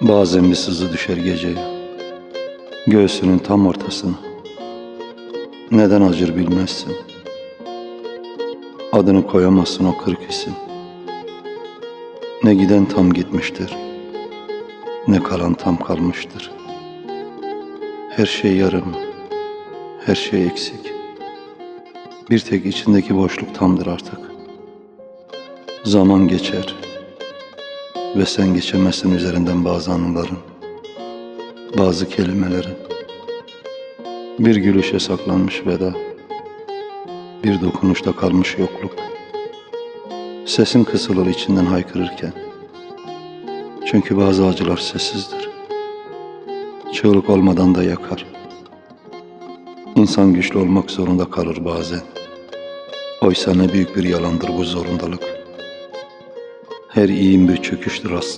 Bazen bir sızı düşer geceye, göğsünün tam ortasına. Neden acır bilmezsin. Adını koyamazsın o kırık hisin. Ne giden tam gitmiştir, ne kalan tam kalmıştır. Her şey yarım, her şey eksik. Bir tek içindeki boşluk tamdır artık. Zaman geçer ve sen geçemezsin üzerinden bazı anıların, bazı kelimelerin. Bir gülüşe saklanmış veda, bir dokunuşta kalmış yokluk. Sesin kısılır içinden haykırırken. Çünkü bazı acılar sessizdir. Çığlık olmadan da yakar. İnsan güçlü olmak zorunda kalır bazen. Oysa ne büyük bir yalandır bu zorundalık. Her iyin bir çöküştür aslında.